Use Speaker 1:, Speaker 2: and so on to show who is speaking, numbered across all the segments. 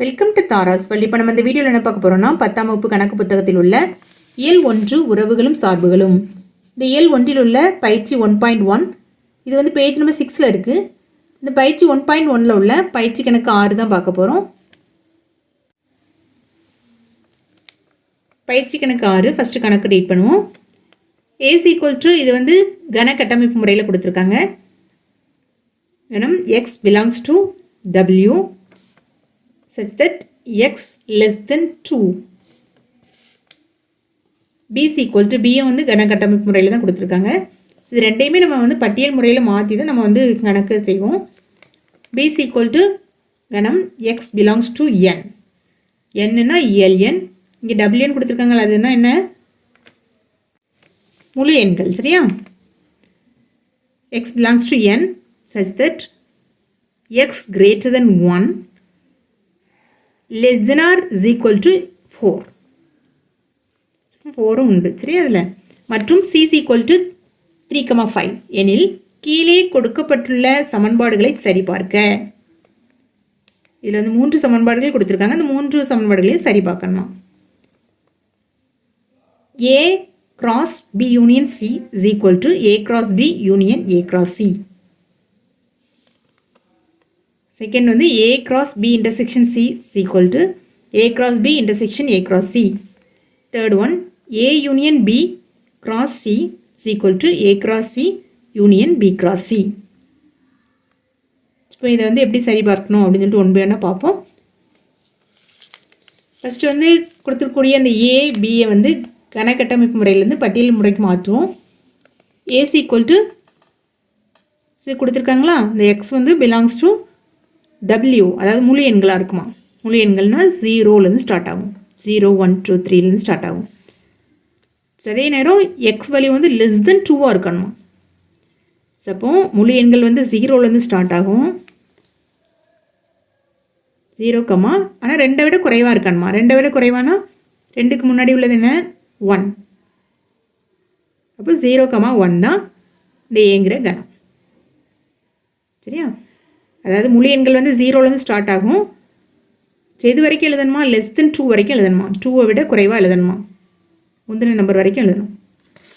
Speaker 1: Welcome to Tara's Valli இப்போ நம்ம இந்த வீடியோவில் என்ன பார்க்க போகிறோம்னா பத்தாம் வகுப்பு கணக்கு புத்தகத்தில் உள்ள இயல் ஒன்று உறவுகளும் சார்புகளும். இந்த இயல் ஒன்றில் உள்ள பயிற்சி ஒன் பாயிண்ட் ஒன் இது வந்து பேஜ் நம்பர் சிக்ஸில் இருக்குது இந்த பயிற்சி ஒன் பாயிண்ட் ஒனில் உள்ள பயிற்சி கணக்கு ஆறு தான் பார்க்க போகிறோம் பயிற்சி கணக்கு ஆறு ஃபஸ்ட்டு கணக்கு ரீட் பண்ணுவோம். ஏஸ் ஈக்குவல் டு இது வந்து கன கட்டமைப்பு முறையில் கொடுத்துருக்காங்க. கணம் x belongs to W such that x less than 2 b is equal to b வந்து கன கட்டமைப்பு முறையில் தான் கொடுத்துருக்காங்க. இது ரெண்டையுமே நம்ம வந்து பட்டியல் முறையில் மாற்றி தான் நம்ம வந்து கணக்கு செய்வோம். B is equal to கணம் x belongs to n. என்னன்னா எல்என் இங்கே டபிள்யூன் கொடுத்துருக்காங்களா அதுனா என்ன? முழு எண்கள் சரியா? X belongs to n such that x greater than 1 less than or is equal to four ஃபோரும் உண்டு. சரி அதில்? மற்றும் C equal to three comma five எனில் கீழே கொடுக்கப்பட்டுள்ள சமன்பாடுகளை சரிபார்க்க. இதில் வந்து மூன்று சமன்பாடுகள் கொடுத்துருக்காங்க. அந்த மூன்று சமன்பாடுகளையும் சரி பார்க்கணும் A cross B union C is equal to A cross B union A cross C second வந்து A cross B intersection C equal to A cross B intersection A cross C third one A union B cross C equal to A cross C union B cross C இப்போ இதை வந்து எப்படி சரி பார்க்கணும் அப்படின்னு சொல்லிட்டு one by ஒன்னாக பார்ப்போம். ஃபஸ்ட்டு வந்து கொடுத்துருக்கூடிய அந்த ஏ பிஏ வந்து கணக்கட்டமைப்பு முறையிலேருந்து பட்டியல் முறைக்கு மாற்றுவோம். ஏசி ஈக்குவல் டு இது கொடுத்துருக்காங்களா? இந்த எக்ஸ் வந்து பிலாங்ஸ் டு டபிள்யூ அதாவது முழு எண்களாக இருக்குமா? முழு எண்கள்னால் ஜீரோலேருந்து ஸ்டார்ட் ஆகும். ஜீரோ ஒன் டூ த்ரீலேருந்து ஸ்டார்ட் ஆகும். அதே நேரம் எக்ஸ் வேல்யூ வந்து லெஸ் தென் டூவாக இருக்கணுமா? சப்போ முழு எண்கள் வந்து ஜீரோலேருந்து ஸ்டார்ட் ஆகும். ஜீரோ கம்மா ஆனால் ரெண்டை விட குறைவாக இருக்கணுமா? ரெண்டை விட குறைவானா? ரெண்டுக்கு முன்னாடி உள்ளது என்ன? ஒன் அப்போ ஜீரோ கம்மா ஒன் தான் இந்த ஏங்கிற கணம். சரியா? அதாவது முழு எண்கள் வந்து ஜீரோலேருந்து ஸ்டார்ட் ஆகும். எது வரைக்கும் எழுதணுமா? லெஸ் தென் டூ வரைக்கும் எழுதணுமா? டூவை விட குறைவாக எழுதணுமா? முந்தின நம்பர் வரைக்கும் எழுதணும்.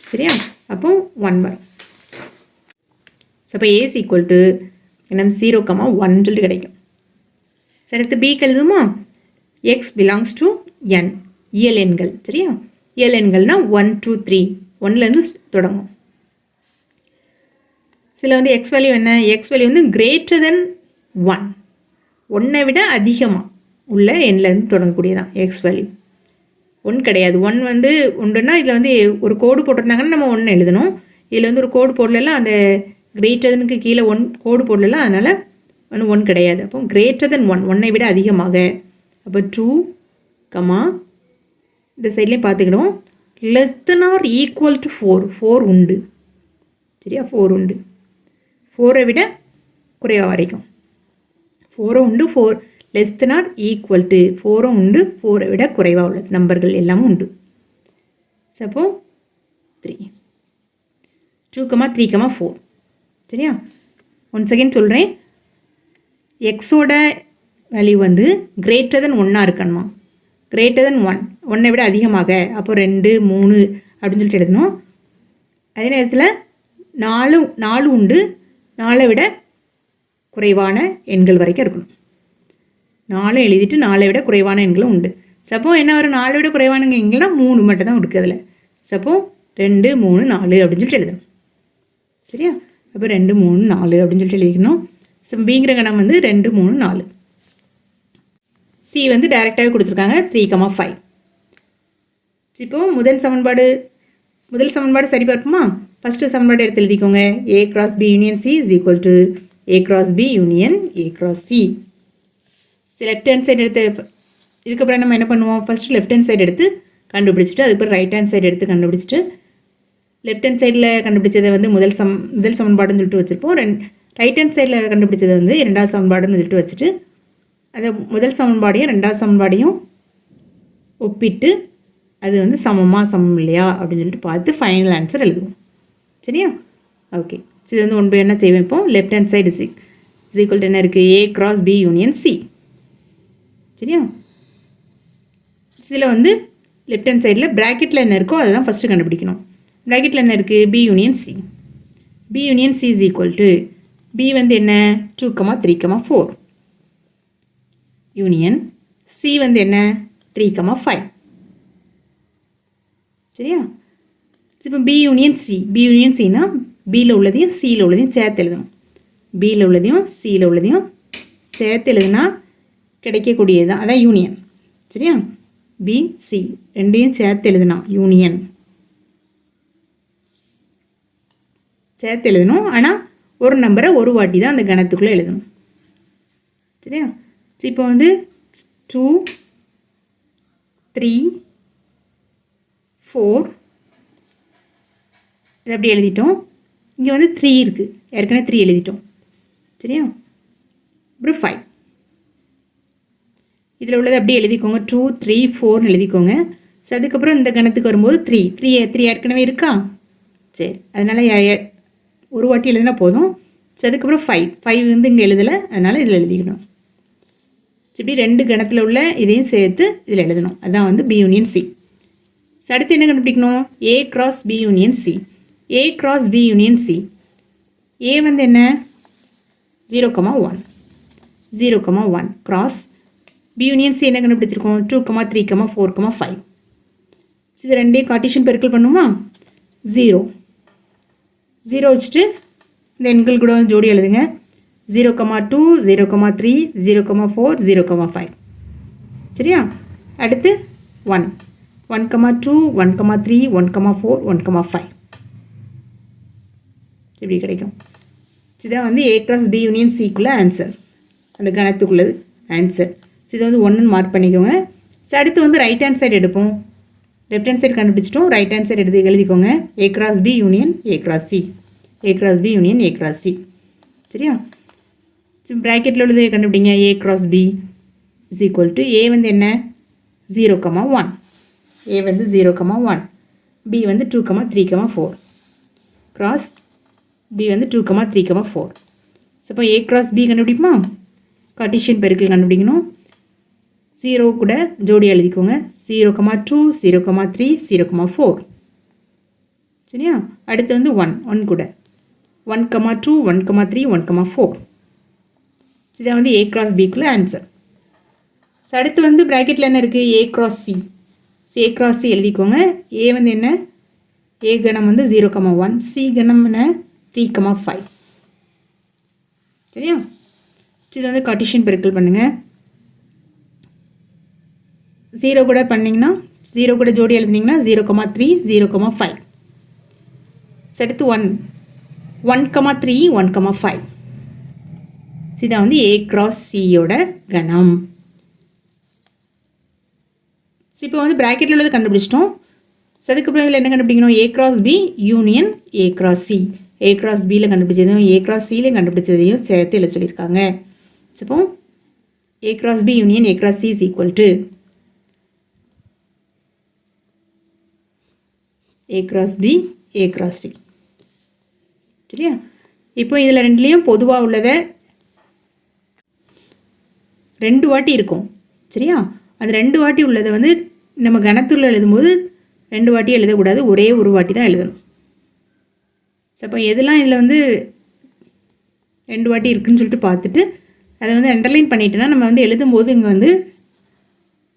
Speaker 1: சரியா? அப்போ ஒன் வரும். அப்போ ஏஸ் ஈக்குவல் டு என்ன? ஜீரோ கமா ஒன் சொல்லிட்டு கிடைக்கும். சரி அடுத்து பிக்கு எழுதுமா எக்ஸ் பிலாங்ஸ் டு என் இயல் எண்கள். சரியா? இயல் எண்கள்னால் ஒன் டூ த்ரீ ஒன்லேருந்து தொடங்கும். சில வந்து எக்ஸ் வேல்யூ என்ன? எக்ஸ் வேல்யூ வந்து கிரேட்டர் தென் ஒன் ஒன்றை விட அதிகமாக உள்ள எண்ணிலேருந்து தொடங்கக்கூடியதான் எக்ஸ் வேல்யூ ஒன் கிடையாது. ஒன் வந்து ஒன்றுன்னா இதில் வந்து ஒரு கோடு போட்டிருந்தாங்கன்னா நம்ம ஒன்று எழுதணும். இதில் வந்து ஒரு கோடு போடலாம் அந்த கிரேட்டதனுக்கு கீழே ஒன் கோடு போடலாம் அதனால் ஒன்று ஒன் கிடையாது. அப்போ கிரேட்டர் தென் ஒன் ஒன்னை விட அதிகமாக. அப்போ டூ கமா இந்த சைட்லேயும் பார்த்துக்கிடுவோம். Less than or equal to four four உண்டு. சரியா? ஃபோர் உண்டு. ஃபோரை விட குறைவாக வரைக்கும். ஃபோரும் உண்டு four less than or equal to ஃபோரும் உண்டு ஃபோரை விட குறைவாக உள்ளது. நம்பர்கள் எல்லாமும் உண்டு. Suppose three two comma three comma four சரியா? ஒன் செகண்ட் சொல்கிறேன் எக்ஸோட வேல்யூ வந்து கிரேட்டர் தென் ஒன்னாக இருக்கணுமா? கிரேட்டர் தென் ஒன் ஒன்னை விட அதிகமாக. அப்போ ரெண்டு மூணு அப்படின்னு சொல்லிட்டு எழுதணும். அதே நேரத்தில் நாலு நாலு உண்டு. நாலை விட குறைவான எண்கள் வரைக்கும் இருக்கணும். நாலு எழுதிட்டு நாலை விட குறைவான எண்களும் உண்டு. சப்போ என்ன வரும்? நாலு விட குறைவான எண்கள்னா மூணு மட்டும் தான் இருக்குது அதில். சப்போ ரெண்டு மூணு நாலு அப்படின்னு சொல்லிட்டு எழுதணும். சரியா? அப்போ ரெண்டு மூணு நாலு அப்படின்னு சொல்லிட்டு எழுதிக்கணும். ஸோ பிங்கிற கணம் வந்து ரெண்டு மூணு நாலு. சி வந்து டைரெக்டாகவே கொடுத்துருக்காங்க. த்ரீ கமா ஃபைவ் இப்போ முதல் சமன்பாடு முதல் சமன்பாடு சரி பார்ப்போமா? ஃபஸ்ட்டு சமன்பாடு எடுத்து எழுதிக்கோங்க. A cross B union C is equal to A cross B union A cross C left hand side எடுத்து இதுக்கப்புறம் நம்ம என்ன பண்ணுவோம்? ஃபஸ்ட்டு லெஃப்ட் ஹேண்ட் சைடு எடுத்து கண்டுபிடிச்சிட்டு அதுக்கப்புறம் ரைட் ஹேண்ட் சைடு எடுத்து கண்டுபிடிச்சிட்டு லெஃப்ட் ஹேண்ட் சைடில் கண்டுபிடிச்சதை வந்து முதல் சம் முதல் சமன்பாடுன்னு சொல்லிட்டு வச்சுருப்போம். ரெண்டு ரைட் ஹேண்ட் சைடில் கண்டுபிடிச்சதை வந்து இரண்டாவது சமன்பாடுன்னு சொல்லிட்டு வச்சுட்டு அதை முதல் சமன்பாடையும் ரெண்டாவது சமன்பாடையும் ஒப்பிட்டு அது வந்து சமமாக சமம் இல்லையா? அப்படின்னு சொல்லிட்டு பார்த்து ஃபைனல் ஆன்சர் எழுதுவோம். சரியா? ஓகே இது வந்து ஒன் பை என்ன செய்வேன் இப்போ left hand side C is equal என்ன இருக்குது A cross B union C சரியா? இதில் வந்து லெஃப்ட் ஹேண்ட் சைடில் ப்ராக்கெட்டில் என்ன இருக்கோ அதை தான் ஃபஸ்ட்டு கண்டுபிடிக்கணும் ப்ராக்கெட்டில் என்ன இருக்குது B union C B union C is equal to B வந்து என்ன? Two comma three comma four union C வந்து என்ன? த்ரீ கமா ஃபைவ் சரியா? இப்போ B union C B union சினா பியில் உள்ளதையும் சியில் உள்ளதையும் சேர்த்து எழுதணும். பியில் உள்ளதையும் சியில் உள்ளதையும் சேர்த்து எழுதுனா கிடைக்கக்கூடியது தான் அதான் யூனியன் சரியா? பி சி ரெண்டையும் சேர்த்து எழுதணும் யூனியன் சேர்த்து எழுதணும். ஆனால் ஒரு நம்பரை ஒரு வாட்டி தான் அந்த கணத்துக்குள்ளே எழுதணும். சரியா? இப்போ வந்து டூ த்ரீ ஃபோர் இது அப்படி எழுதிட்டோம். இங்கே வந்து த்ரீ இருக்குது ஏற்கனவே த்ரீ எழுதிட்டோம். சரியா? அப்புறம் ஃபைவ் இதில் உள்ளது அப்படியே எழுதிக்கோங்க. டூ த்ரீ ஃபோர்னு எழுதிக்கோங்க. ஸோ அதுக்கப்புறம் இந்த கணத்துக்கு வரும்போது த்ரீ த்ரீ த்ரீ ஏற்கனவே இருக்கா? சரி. அதனால் ஒரு வாட்டி எழுதினா போதும். ஸோ அதுக்கப்புறம் ஃபைவ் ஃபைவ் வந்து இங்கே எழுதலை. அதனால் இதில் எழுதிக்கணும். இப்படி ரெண்டு கணத்தில் உள்ள இதையும் சேர்த்து இதில் எழுதணும். அதுதான் வந்து பி யூனியன் சி ஸோ அடுத்து என்ன கண்டுபிடிக்கணும்? A cross B union C A cross B union C A வந்து என்ன? Zero comma one zero comma one cross B union C என்ன கண்டுபிடிச்சிருக்கோம்? Two comma three comma four comma five இது ரெண்டையும் கார்டிஷன் பெருக்கல் பண்ணுமா? ஜீரோ ஜீரோ வச்சுட்டு இந்த எண்கள் கூட வந்து ஜோடி எழுதுங்க. Zero comma two zero comma three zero comma four zero comma five சரியா? அடுத்து one one comma two one comma three one comma four one comma five இப்படி கிடைக்கும்? இதுதான் வந்து ஏ க்ராஸ் பி யூனியன் சிக்குள்ளே ஆன்சர் அந்த கணத்துக்குள்ளது ஆன்சர் இதை வந்து ஒன்றுன்னு மார்க் பண்ணிக்கோங்க. ஸோ அடுத்து வந்து ரைட் ஹேண்ட் சைடு எடுப்போம். லெஃப்ட் ஹேண்ட் சைடு கண்டுபிடிச்சிட்டோம். ரைட் ஹேண்ட் சைடு எடுத்து எழுதிக்கோங்க. A cross B union A cross C A cross B union A cross C சரியா? ப்ராக்கெட்டில் உள்ளது கண்டுபிடிங்க. A cross B is equal to A வந்து என்ன? ஜீரோ கமா ஒன் ஏ வந்து ஜீரோ கமா ஒன் பி வந்து two comma three comma four cross B வந்து two comma three comma four so இப்போ ஏ கிராஸ் பி கண்டுபிடிக்குமா Cartesian பெருக்கல் கண்டுபிடிக்கணும். Zero கூட ஜோடி எழுதிக்கோங்க. Zero comma two zero comma three zero comma four சரியா? அடுத்து வந்து ஒன் ஒன் கூட. One comma two one comma three one comma four இதான் வந்து ஏ கிராஸ் பிக்குள்ளே ஆன்சர் ஸோ அடுத்து வந்து ப்ராக்கெட்டில் என்ன இருக்குது A cross C A cross C எழுதிக்கோங்க. ஏ வந்து என்ன? ஏ கணம் வந்து ஜீரோ கமா ஒன் சி கணம் என்ன? த்ரீ கமா ஃபைவ் சரியா? இது வந்து கார்டிஷியன் பெருக்கல் பண்ணுங்கள் ஜீரோ கூட பண்ணிங்கன்னா ஜீரோ கூட ஜோடி எழுதுனீங்கன்னா zero comma three zero comma five அடுத்து one one comma three one comma five இதான் வந்து ஏ கிராஸ் சியோட கணம். இப்போ வந்து ப்ராக்கெட்டில் உள்ளது கண்டுபிடிச்சிட்டோம். அதுக்கப்புறம் இதில் என்ன கண்டுபிடிக்கணும்? A cross B union A cross C A cross பியில் கண்டுபிடிச்சதையும் ஏ கிராஸ் சியில் கண்டுபிடிச்சதையும் சேர்த்து எழுத சொல்லியிருக்காங்க. இப்போ A cross B union A cross C is equal to A cross B A cross C சரியா? இப்போ இதில் ரெண்டுலேயும் பொதுவாக உள்ளதை ரெண்டு வாட்டி இருக்கும். சரியா? அந்த ரெண்டு வாட்டி உள்ளதை வந்து நம்ம கணத்தில் எழுதும்போது ரெண்டு வாட்டி எழுதக்கூடாது. ஒரே ஒரு வாட்டி தான் எழுதணும். அப்போ எதெல்லாம் இதில் வந்து ரெண்டு வாட்டி இருக்குன்னு சொல்லிட்டு பார்த்துட்டு அதை வந்து அண்டர்லைன் பண்ணிட்டோன்னா நம்ம வந்து எழுதும்போது இங்கே வந்து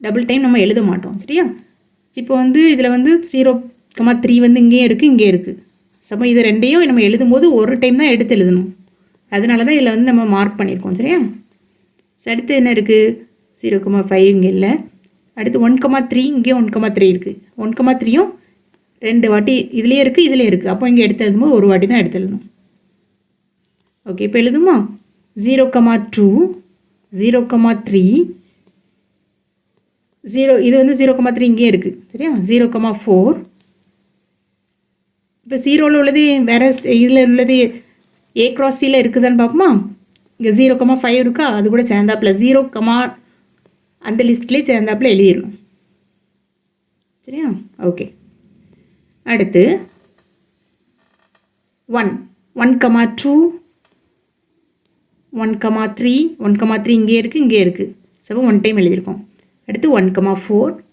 Speaker 1: டபுள் டைம் நம்ம எழுத மாட்டோம் சரியா? இப்போ வந்து இதில் வந்து ஜீரோ கமா த்ரீ வந்து இங்கேயும் இருக்குது இங்கே இருக்குது சப்போ இது ரெண்டையும் நம்ம எழுதும்போது ஒரு டைம் தான் எடுத்து எழுதணும். அதனால தான் இதில் வந்து நம்ம மார்க் பண்ணியிருக்கோம் சரியா? அடுத்து என்ன இருக்குது ஜீரோ கமா ஃபைவ் இங்கே இல்லை. அடுத்து ஒன் கமா த்ரீ இங்கேயும் ஒன் கமா த்ரீ இருக்குது ஒன் கமா த்ரீயும் ரெண்டு வாட்டி இதுலேயே இருக்குது இதுலேயே இருக்குது அப்போ இங்கே எடுத்து எழுதும்போது ஒரு வாட்டி தான் எடுத்து எழுதணும். ஓகே இப்போ எழுதுமா? Zero comma two zero comma three zero இது வந்து ஜீரோ கமா த்ரீ இங்கேயே இருக்குது சரியா? ஜீரோ கமா ஃபோர் இப்போ ஜீரோவில் உள்ளது வேறு இதில் உள்ளது ஏ கிராஸ் சியில் இருக்குதான்னு பார்ப்போமா? இங்கே ஜீரோ கமா ஃபைவ் இருக்கா? அது கூட சேர்ந்தாப்பில் ஜீரோ கமா அந்த லிஸ்ட்லேயே சேர்ந்தாப்பில் எழுதிடணும். சரியா? ஓகே அடுத்து one one comma two one comma three one comma three இங்கே இருக்குது இங்கே இருக்குது ஸோ ஒன் டைம் எழுதியிருக்கோம். அடுத்து ஒன் கமா ஃபோர்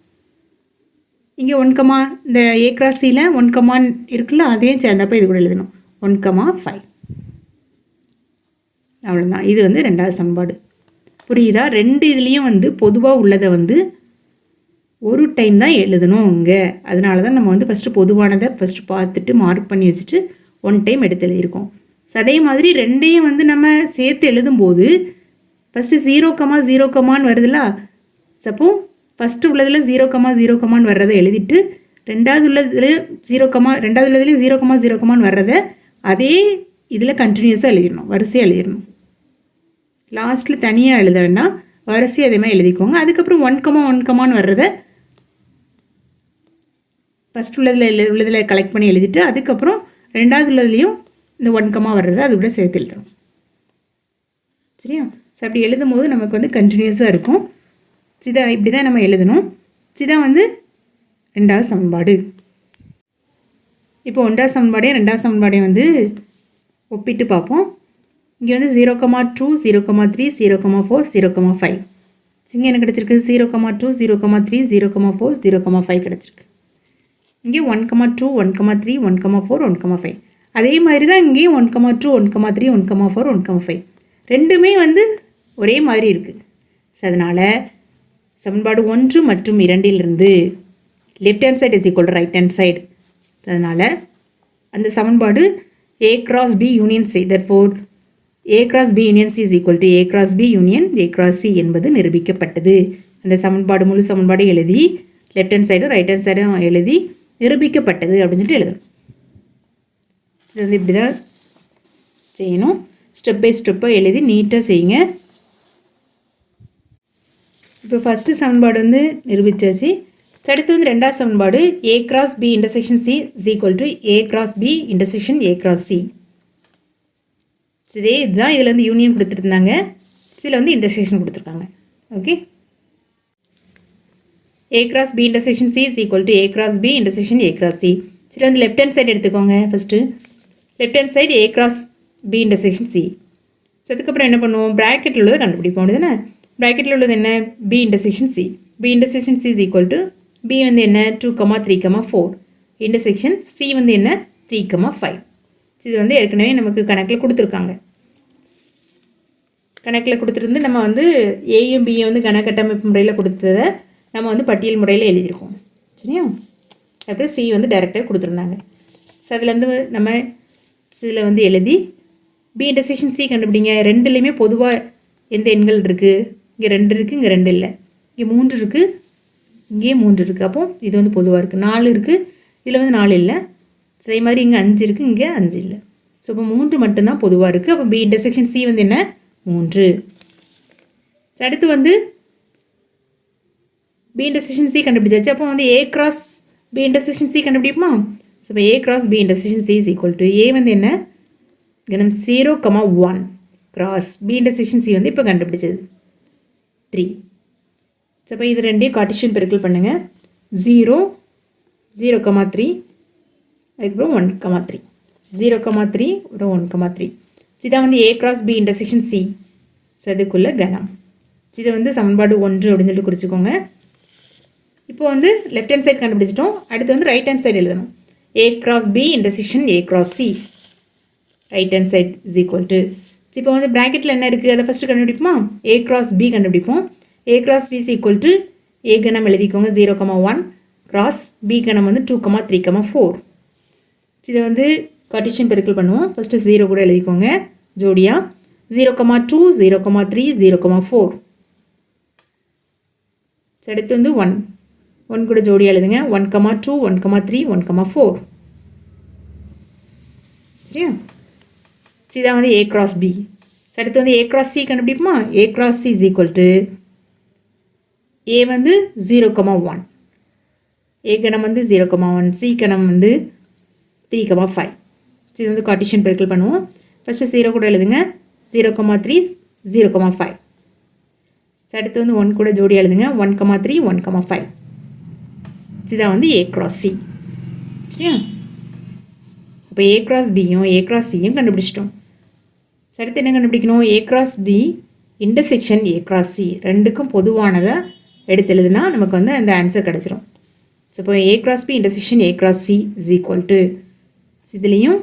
Speaker 1: இங்கே ஒன் கமா இந்த ஏ கிராஸ் ஒன் கமான் இருக்குல்ல அதையும் சேர்ந்தப்போ இது கூட எழுதணும். ஒன் கமா ஃபைவ் அவ்வளோதான் இது வந்து ரெண்டாவது சம்பாடு புரியுதா? ரெண்டு இதுலேயும் வந்து பொதுவாக உள்ளதை வந்து ஒரு டைம் தான் எழுதணும் இங்கே. அதனால தான் நம்ம வந்து ஃபஸ்ட்டு பொதுவானதை ஃபஸ்ட்டு பார்த்துட்டு மார்க் பண்ணி வச்சுட்டு ஒன் டைம் எடுத்து எழுதியிருக்கோம். ஸோ அதே மாதிரி ரெண்டையும் வந்து நம்ம சேர்த்து எழுதும்போது ஃபஸ்ட்டு ஜீரோ கமா ஜீரோ கமான்னு வருதுல்ல? சப்போ ஃபஸ்ட்டு உள்ளதில் ஜீரோ கமா ஜீரோ கமான்னு வர்றதை எழுதிட்டு ரெண்டாவது உள்ளதில் ஜீரோ கமா ரெண்டாவது உள்ளதுலேயும் ஜீரோ கமா ஜீரோ கமான்னு வர்றதை அதே இதில் கண்டினியூஸாக எழுதிடணும். வரிசையாக எழுதிடணும். லாஸ்ட்டில் தனியாக எழுத வேண்டாம் வரிசையை அதே மாதிரி எழுதிக்கோங்க. அதுக்கப்புறம் ஒன் கமா ஒன் கமான்னு வர்றதை ஃபஸ்ட் உள்ளதில் எழு உள்ளதில் கலெக்ட் பண்ணி எழுதிட்டு அதுக்கப்புறம் ரெண்டாவது உள்ளதுலேயும் இந்த ஒன்கமாக வர்றது வர்றதை அது கூட சேர்த்து எழுதுறோம் சரியா? ஸோ அப்படி எழுதும் போது நமக்கு வந்து கண்டினியூஸாக இருக்கும். சிதா இப்படி தான் நம்ம எழுதணும். சிதா வந்து ரெண்டாவது சமன்பாடு. இப்போ ஒன்றாவது சமன்பாடையும் ரெண்டாவது சமன்பாடையும் வந்து ஒப்பிட்டு பார்ப்போம். இங்கே வந்து zero comma two zero comma three zero comma four zero comma five இங்கே என்ன கிடச்சிருக்கு? Zero comma two zero comma three zero comma four zero comma five கிடச்சிருக்கு. இங்கே one comma two one comma three one comma four one comma five அதே மாதிரி தான் இங்கேயும் one comma two one comma three one comma four one comma five ரெண்டுமே வந்து ஒரே மாதிரி இருக்குது ஸோ அதனால் சமன்பாடு ஒன்று மற்றும் இரண்டிலிருந்து left hand side is equal right hand side அதனால் அந்த சமன்பாடு A cross B union C therefore A cross B union C is equal to A cross B union A cross C என்பது நிரூபிக்கப்பட்டது. அந்த சமன்பாடு முழு சமன்பாடு எழுதி லெஃப்ட் ஹேண்ட் சைடும் ரைட் ஹேண்ட் சைடும் எழுதி நிரூபிக்கப்பட்டது அப்படின்னு சொல்லிட்டு எழுதணும். இது வந்து இப்படி தான் செய்யணும். ஸ்டெப் பை ஸ்டெப்பாக எழுதி நீட்டாக செய்யுங்க. இப்போ ஃபஸ்ட்டு சமன்பாடு வந்து நிரூபித்தாச்சு அடுத்து வந்து ரெண்டாவது சமன்பாடு A cross B intersection C is equal to A cross B intersection A cross C இதே இதுதான் இதில் வந்து யூனியன் கொடுத்துருந்தாங்க. இதில் வந்து இன்டர்செக்ஷன் கொடுத்துருக்காங்க. Okay A cross B intersection C is equal to A cross B intersection A cross C சரி வந்து லெஃப்ட் ஹேண்ட் சைடு எடுத்துக்கோங்க first left hand side A cross B intersection C so அதுக்கப்புறம் என்ன பண்ணுவோம்? ப்ராக்கெட்டில் உள்ளதை கண்டுபிடிப்போம். தானே ப்ராக்கெட்டில் உள்ளது என்ன? B intersection C B intersection C is equal to B வந்து என்ன? Two comma three comma four intersection C வந்து என்ன? த்ரீ கமா ஃபைவ் இது வந்து ஏற்கனவே நமக்கு கணக்கில் கொடுத்துருக்காங்க. கணக்கில் கொடுத்துருந்து நம்ம வந்து ஏயும் பியும் வந்து கணக்கட்டமைப்பு முறையில் கொடுத்ததை நம்ம வந்து பட்டியல் முறையில் எழுதியிருக்கோம். சரியா? அப்புறம் சி வந்து டைரெக்டாக கொடுத்துருந்தாங்க. ஸோ அதுலேருந்து நம்ம இதில் வந்து எழுதி பி இன்டர்செக்ஷன் சி கண்டுபிடிங்க. ரெண்டுலேயுமே பொதுவாக எந்த எண்கள் இருக்குது இங்கே ரெண்டு இருக்குது இங்கே ரெண்டு இல்லை. இங்கே மூன்று இருக்குது இங்கேயே மூன்று இருக்குது அப்போ இது வந்து பொதுவாக இருக்குது நாலு இருக்குது இதில் வந்து நாலு இல்லை. அதே மாதிரி இங்கே அஞ்சு இருக்குது இங்கே அஞ்சு இல்லை. ஸோ இப்போ மூன்று மட்டும்தான் பொதுவாக இருக்குது அப்போ பி இன்டர்செக்ஷன் சி வந்து என்ன? மூன்று. அடுத்து வந்து பி இன்டர்செக்ஷன் சி கண்டுபிடிச்சாச்சு. அப்போ வந்து A cross B intersection C கண்டுபிடிப்போமா? So இப்போ A cross B intersection C is equal to A வந்து என்ன? கணம் zero comma one cross B intersection C வந்து இப்போ கண்டுபிடிச்சது. த்ரீ ஸோ இப்போ இது ரெண்டையும் கார்டிஷியன் பெருக்கல் பண்ணுங்கள் ஜீரோ ஜீரோ கமா த்ரீ அதுக்கப்புறம் one comma three zero comma three அப்புறம் ஒன் கமா த்ரீ இதான் வந்து A cross B intersection C so அதுக்குள்ள கணம் இதை வந்து சமன்பாடு ஒன்று அப்படின்னு சொல்லிட்டு குறிச்சிக்கோங்க. இப்போ வந்து லெஃப்ட் ஹேண்ட் சைடு கண்டுபிடிச்சிட்டோம். அடுத்து வந்து ரைட் ஹேண்ட் சைடு எழுதணும். A cross B intersection A cross C right hand side is equal to இப்போ வந்து ப்ராக்கெட்டில் என்ன இருக்குது அதை ஃபஸ்ட்டு கண்டுபிடிப்போமா? ஏ கிராஸ் பி கண்டுபிடிப்போம். A cross B is equal to A கணம் எழுதிக்கோங்க zero comma one cross B கணம் வந்து two comma three comma four இதை வந்து கார்டிஷியன் பெருக்கல் பண்ணுவோம். ஃபஸ்ட்டு ஜீரோ கூட எழுதிக்கோங்க. ஜோடியா. Zero comma two zero comma three zero comma four அடுத்து வந்து ஒன் ஒன் கூட ஜோடி எழுதுங்க. One comma two one comma three one comma four. சரியா? இதான் வந்து ஏ கிராஸ் பி அடுத்து வந்து A cross C கண்டுபிடிப்போமா? A cross C is equal to A வந்து ஜீரோ கமா ஒன் ஏ கணம் வந்து ஜீரோ கமா ஒன் சி கணம் வந்து த்ரீ கமா ஃபைவ் இது வந்து கார்டிஷன் பெருக்கல் பண்ணுவோம். ஃபஸ்ட்டு ஜீரோ கூட எழுதுங்க. Zero comma three zero comma five அடுத்து வந்து ஒன் கூட ஜோடி எழுதுங்க. One comma three one comma five இதுதான் வந்து ஏ கிராஸ் சி சரியா? இப்போ ஏ கிராஸ் பியும் ஏ கிராஸ் சியும் கண்டுபிடிச்சிட்டோம். அடுத்து என்ன கண்டுபிடிக்கணும்? A cross B intersection A cross C ரெண்டுக்கும் பொதுவானதை எடுத்து எழுதுனா நமக்கு வந்து அந்த ஆன்சர் கிடச்சிரும். ஸோ இப்போ A cross B intersection A cross C is equal to இதுலேயும்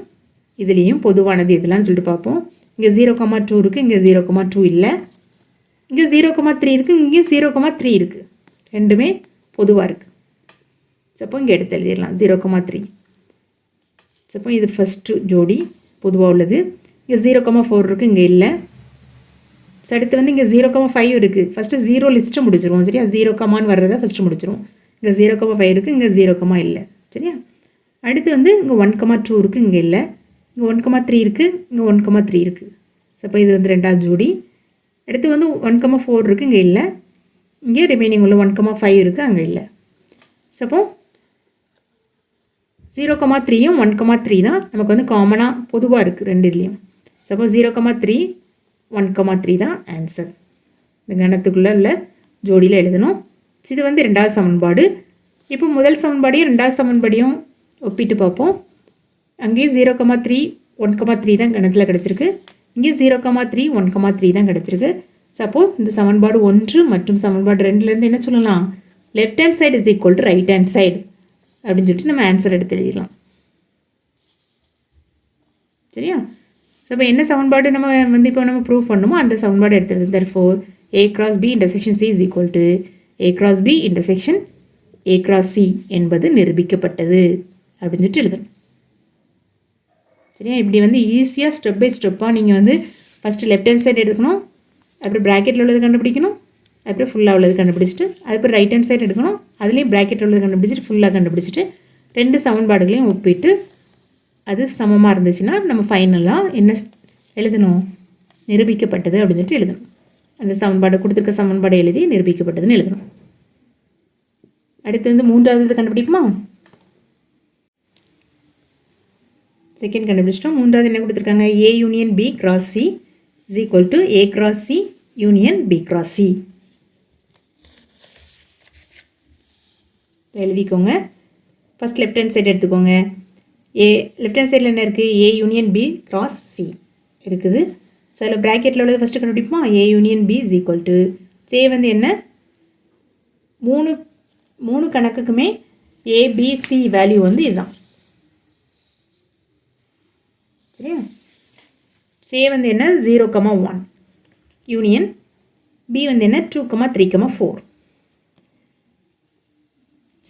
Speaker 1: இதுலேயும் பொதுவானது இதெல்லாம் சொல்லிட்டு பார்ப்போம். இங்கே ஜீரோ கமா டூ இருக்குது இங்கே ஜீரோ கமா டூ இல்லை. இங்கே ஜீரோ கமா த்ரீ இருக்குது இங்கேயும் ஜீரோ கமா த்ரீ இருக்குது ரெண்டுமே பொதுவாக இருக்குது சப்போ இங்கே எடுத்து எழுதிடலாம். ஜீரோ கமா த்ரீ சப்போ இது ஃபஸ்ட்டு ஜோடி பொதுவாக உள்ளது. இங்கே ஜீரோ கமா ஃபோர் இருக்குது இங்கே இல்லை. ஸோ அடுத்து வந்து இங்கே ஜீரோ கமா ஃபைவ் இருக்குது ஃபஸ்ட்டு ஜீரோ லிஸ்ட்டு முடிச்சிருவோம் சரியா? ஜீரோ கமான்னு வர்றதை ஃபஸ்ட்டு முடிச்சிருவோம். இங்கே ஜீரோ கமா ஃபைவ் இருக்குது இங்கே ஜீரோ கமா இல்லை சரியா? அடுத்து வந்து இங்கே ஒன் கமா டூ இருக்குது இங்கே இல்லை. இங்கே ஒன் கமா த்ரீ இருக்குது இங்கே ஒன் கமா த்ரீ இருக்குது ஸோ அப்போ இது வந்து ரெண்டாவது ஜோடி. அடுத்து வந்து ஒன் கமா ஃபோர் இருக்குது இங்கே இல்லை. இங்கே ரிமைனிங் உள்ள ஒன் கமா ஃபைவ் இருக்குது அங்கே இல்லை. ஸோ அப்போ ஜீரோ கமா த்ரீயும் ஒன் கமா த்ரீ தான் நமக்கு வந்து காமனாக பொதுவாக இருக்குது ரெண்டு இதுலேயும். Suppose zero comma three one comma three தான் ஆன்சர் இந்த கணத்துக்குள்ளே உள்ள ஜோடியில் எழுதணும். இது வந்து ரெண்டாவது சமன்பாடு. இப்போ முதல் சமன்பாடையும் ரெண்டாவது சமன்பாடையும் ஒப்பிட்டு பார்ப்போம். அங்கேயும் zero comma three one comma three தான் கணத்தில் கிடச்சிருக்கு. இங்கே zero comma three one comma three தான் கிடச்சிருக்கு. சப்போஸ் இந்த சமன்பாடு ஒன்று மற்றும் சமன்பாடு ரெண்டுலேருந்து என்ன சொல்லலாம்? Left hand side is equal to right hand side அப்படின்னு சொல்லிட்டு நம்ம ஆன்சர் எடுத்து எழுதிடலாம். சரியா? ஸோ இப்போ என்ன சவுன்பாடு நம்ம வந்து இப்போ நம்ம ப்ரூவ் பண்ணணுமோ அந்த சவுன்பாடு எடுத்துருது therefore A cross B intersection C is equal to A cross B intersection A cross C என்பது நிரூபிக்கப்பட்டது அப்படின்னு சொல்லிட்டு எழுதணும். சரியா? இப்படி வந்து ஈஸியாக ஸ்டெப் பை ஸ்டெப்பாக நீங்கள் வந்து ஃபஸ்ட்டு லெஃப்ட் ஹேண்ட் சைடு எடுக்கணும். அப்புறம் ப்ராக்கெட்டில் உள்ளது கண்டுபிடிக்கணும். அப்புறம் ஃபுல்லாக உள்ளது கண்டுபிடிச்சிட்டு அதுக்கப்புறம் ரைட் ஹேண்ட் சைடு எடுக்கணும். அதுலேயும் ப்ராக்கெட் உள்ளது கண்டுபிடிச்சிட்டு ஃபுல்லாக கண்டுபிடிச்சிட்டு ரெண்டு சமன்பாடுகளையும் ஒப்பிட்டு அது சமமாக இருந்துச்சுன்னா நம்ம ஃபைனலாக என்ன எழுதணும்? நிரூபிக்கப்பட்டது அப்படின்னு சொல்லிட்டு எழுதணும். அந்த சமன்பாடு கொடுத்துருக்க சமன்பாடு எழுதி நிரூபிக்கப்பட்டதுன்னு எழுதணும். அடுத்து வந்து மூன்றாவது இது கண்டுபிடிப்போமா? செகண்ட் கண்டுபிடிச்சிட்டோம். மூன்றாவது என்ன கொடுத்துருக்காங்க? A union B cross C is equal to A cross C union B cross C எழுதிக்கோங்க. ஃபஸ்ட் லெஃப்ட் ஹேண்ட் சைடு எடுத்துக்கோங்க. ஏ லெஃப்ட் ஹேண்ட் சைடில் என்ன இருக்குது A union B cross C இருக்குது. ஸோ அதில் ப்ராக்கெட்டில் உள்ளது ஃபஸ்ட்டு கண்டுபிடிப்போம்? A union B is equal to சே வந்து என்ன? மூணு மூணு கணக்குக்குமே ஏபிசி வேல்யூ வந்து இதுதான். சரியா? சே வந்து என்ன? Zero comma one union B வந்து என்ன? Two comma three comma four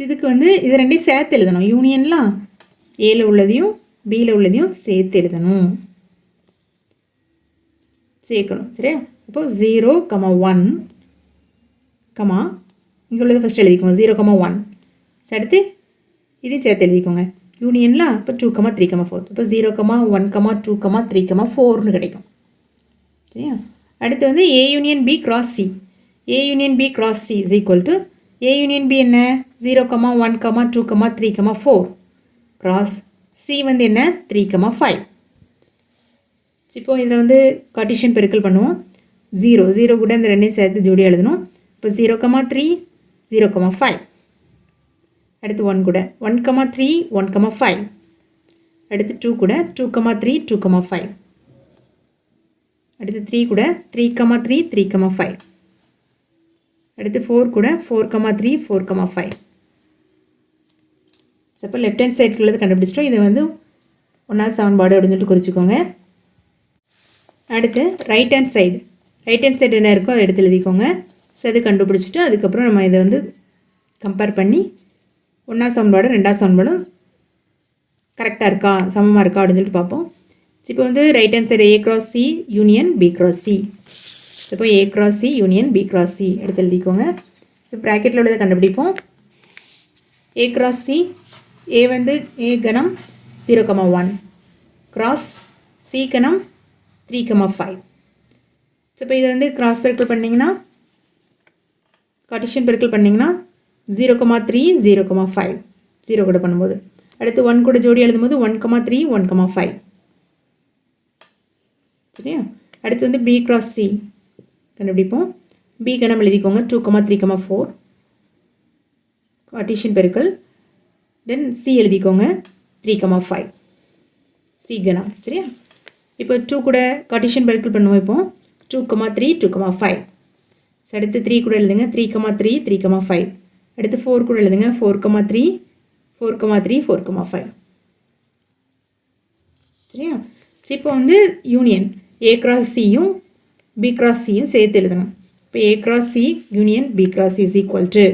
Speaker 1: இதுக்கு வந்து இது ரெண்டையும் சேர்த்து எழுதணும். யூனியன்லாம் ஏல உள்ளதையும் பியில் உள்ளதையும் சேர்த்து எழுதணும். சேர்க்கணும். சரியா? இப்போ ஜீரோ கமா ஒன் கமா இங்கே உள்ளது ஃபஸ்ட் எழுதிக்கோங்க. ஜீரோ கமா ஒன் அடுத்து இதையும் சேர்த்து எழுதிக்கோங்க. யூனியனில் இப்போ two comma three comma four இப்போ zero comma one comma two comma three comma ஃபோர்னு கிடைக்கும். சரியா? அடுத்து வந்து A union B cross C A union B cross C is equal to A union B என்ன? Zero comma one comma two comma three comma four cross C வந்து என்ன? Three comma five இப்போ இதில் வந்து கார்டிஷியன் பெருக்கல் பண்ணுவோம். Zero zero கூட இந்த ரெண்டையும் சேர்த்து ஜோடி எழுதணும். இப்போ zero comma three zero comma five அடுத்து ஒன் கூட. One comma three one comma five அடுத்து டூ கூட. Two comma three two comma five அடுத்து த்ரீ கூட. Three comma three three comma five அடுத்து ஃபோர் கூட four comma three four comma five அப்போ left hand சைடுக்கு உள்ளது கண்டுபிடிச்சிட்டோம். இதை வந்து ஒன்றாவது சமன்பாடு அப்படின்னு சொல்லிட்டு குறிச்சிக்கோங்க. அடுத்து right hand side right hand side என்ன இருக்கோ அதை எடுத்து எழுதிக்கோங்க. ஸோ அது கண்டுபிடிச்சிட்டு அதுக்கப்புறம் நம்ம இதை வந்து கம்பேர் பண்ணி ஒன்றாவது சமன்பாடு ரெண்டாவது சமன்பாடும் கரெக்டாக இருக்கா சமமாக இருக்கா அப்படின்னு சொல்லிட்டு பார்ப்போம். இப்போ வந்து right hand side A cross C union B cross C இப்போ A cross C union B cross C எடுத்து எழுதிக்கோங்க. இப்போ ப்ராக்கெட்டில் உள்ளதை கண்டுபிடிப்போம். ஏ கிராஸ் சி ஏ வந்து ஏ கணம் zero comma one cross C கணம் த்ரீ கமா ஃபைவ் ஸோ இப்போ இதை வந்து கிராஸ் பெருக்கல் பண்ணிங்கன்னா கார்டிஷியன் பெருக்கல் பண்ணிங்கன்னா zero comma three zero comma five zero கூட பண்ணும்போது. அடுத்து ஒன் கூட ஜோடி எழுதும்போது one comma three one comma five சரியா? அடுத்து வந்து பி கிராஸ் சி கண்டுபிடிப்போம். பி கணம் எழுதிக்கோங்க. Two comma three comma four Cartesian பெருக்கல். தென் சி எழுதிக்கோங்க. த்ரீ கமா ஃபைவ் சி கணம். சரியா? இப்போ டூ கூட கார்டிஷியன் பெருக்கல் பண்ணுவோம் இப்போ. Two comma three two comma five அடுத்து த்ரீ கூட எழுதுங்க. Three comma three three comma five அடுத்து ஃபோர் கூட எழுதுங்க. Four comma three four comma three four comma five சரியா? இப்போ வந்து யூனியன் ஏ கிராஸ் சியும் பி கிராஸ் சியும் சேர்த்து எழுதணும். இப்போ A cross C union B cross is equal to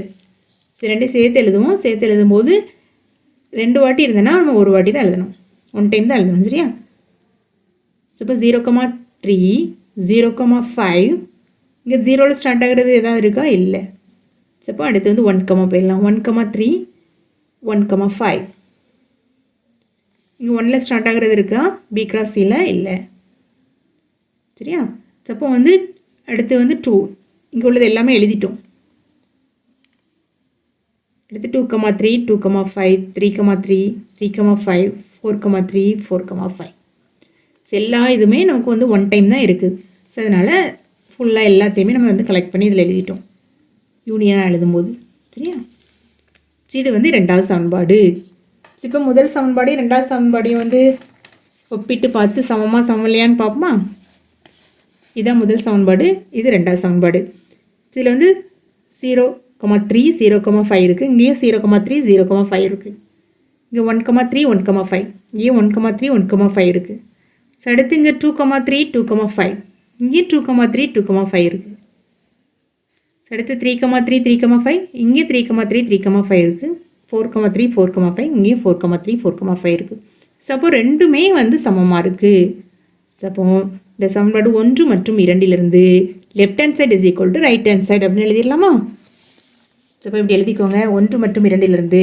Speaker 1: இது ரெண்டையும் சேர்த்து எழுதுவோம். சேர்த்து எழுதும்போது ரெண்டு வாட்டி இருந்ததுன்னா நம்ம ஒரு வாட்டி தான் எழுதணும். ஒன் டைம் தான் எழுதணும் சரியா? ஸோ இப்போ zero comma three zero comma five இங்கே ஜீரோவில் ஸ்டார்ட் ஆகிறது எதாவது இருக்கா? இல்லை. ஸோ இப்போ அடுத்து வந்து ஒன் கமா போயிடலாம். One comma three one comma five இங்கே ஒன்னில் ஸ்டார்ட் ஆகிறது இருக்கா? பி கிராஸ் சியில் இல்லை. சரியா? அப்போ வந்து அடுத்து வந்து டூ இங்கே உள்ளது எல்லாமே எழுதிட்டோம். அடுத்து two comma three two comma five three comma three three comma five four comma three four comma five so எல்லா இதுவுமே நமக்கு வந்து ஒன் டைம் தான் இருக்குது ஸோ அதனால் ஃபுல்லாக எல்லாத்தையுமே நம்ம வந்து கலெக்ட் பண்ணி இதில் எழுதிட்டோம். யூனியனாக எழுதும்போது. சரியா? சரி, இது வந்து ரெண்டாவது சமன்பாடு. இப்போ முதல் சமன்பாடு ரெண்டாவது சமன்பாடையும் வந்து ஒப்பிட்டு பார்த்து சமமாக சமம் இல்லையான்னு பார்ப்போமா? இதான் முதல் சமன்பாடு இது ரெண்டாவது சமன்பாடு இதில் வந்து zero comma three zero comma five இருக்குது இங்கேயும் zero comma three zero comma five இருக்குது இங்கே one comma three one comma five இங்கேயும் one comma three one comma five இருக்குது ஸோ அடுத்து இங்கே two comma three two comma five இங்கேயும் two comma three two comma five இருக்குது so அடுத்து three comma three three comma five இங்கே three comma three three comma five இருக்குது four comma three four comma five இங்கேயும் four comma three four comma five இருக்குது so அப்போ ரெண்டுமே வந்து சமமாக இருக்குது ஸோ அப்போ இந்த சமன்பாடு ஒன்று மற்றும் இரண்டிலிருந்து left hand side is equal to right hand side அப்படின்னு எழுதிடலாமா? ஸோ இப்போ இப்படி எழுதிக்கோங்க. ஒன்று மற்றும் இரண்டிலிருந்து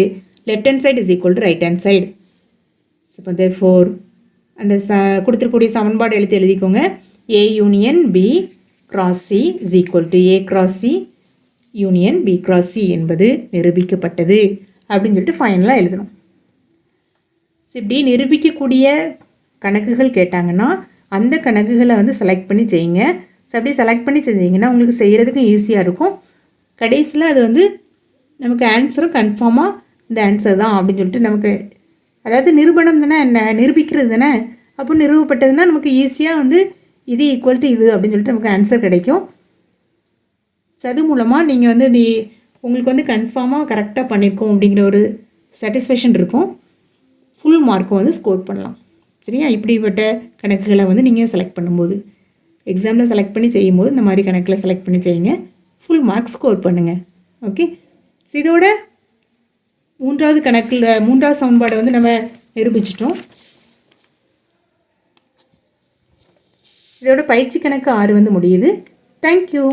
Speaker 1: left hand side is equal to right hand side so இப்போ ஃபோர் அந்த ச கொடுத்துருக்கூடிய சமன்பாடு எழுத்து எழுதிக்கோங்க. A union B cross C is equal to A cross C union B cross C என்பது நிரூபிக்கப்பட்டது அப்படின்னு சொல்லிட்டு ஃபைனலாக எழுதணும். இப்படி நிரூபிக்கக்கூடிய கணக்குகள் கேட்டாங்கன்னா அந்த கணக்குகளை வந்து செலக்ட் பண்ணி செய்யுங்க. ஸோ அப்படி செலக்ட் பண்ணி செஞ்சீங்கன்னா உங்களுக்கு செய்கிறதுக்கும் ஈஸியாக இருக்கும். கடைசியில் அது வந்து நமக்கு ஆன்சரும் கன்ஃபார்மாக இந்த ஆன்சர் தான் அப்படின்னு சொல்லிட்டு நமக்கு அதாவது நிரூபணம் தானே என்ன நிரூபிக்கிறது தானே? அப்போ நிறுவப்பட்டதுன்னா நமக்கு ஈஸியாக வந்து இது ஈக்குவல் டு இது அப்படின்னு சொல்லிட்டு நமக்கு ஆன்சர் கிடைக்கும். ஸோ அது மூலமாக நீங்கள் வந்து நீ உங்களுக்கு வந்து கன்ஃபார்மாக கரெக்டாக பண்ணியிருக்கோம் அப்படிங்கிற ஒரு சாட்டிஸ்ஃபேக்ஷன் இருக்கும். ஃபுல் மார்க்கும் வந்து ஸ்கோர் பண்ணலாம். சரியா? இப்படிப்பட்ட கணக்குகளை வந்து நீங்கள் செலக்ட் பண்ணும்போது எக்ஸாமில் செலக்ட் பண்ணி செய்யும்போது இந்த மாதிரி கணக்கில் செலக்ட் பண்ணி செய்யுங்க. ஃபுல் மார்க் ஸ்கோர் பண்ணுங்கள் ஓகே இதோட மூன்றாவது கணக்கில் மூன்றாவது சமன்பாடை வந்து நம்ம நிரூபிச்சிட்டோம். இதோட பயிற்சி கணக்கு ஆறு வந்து முடியுது. தேங்க்யூ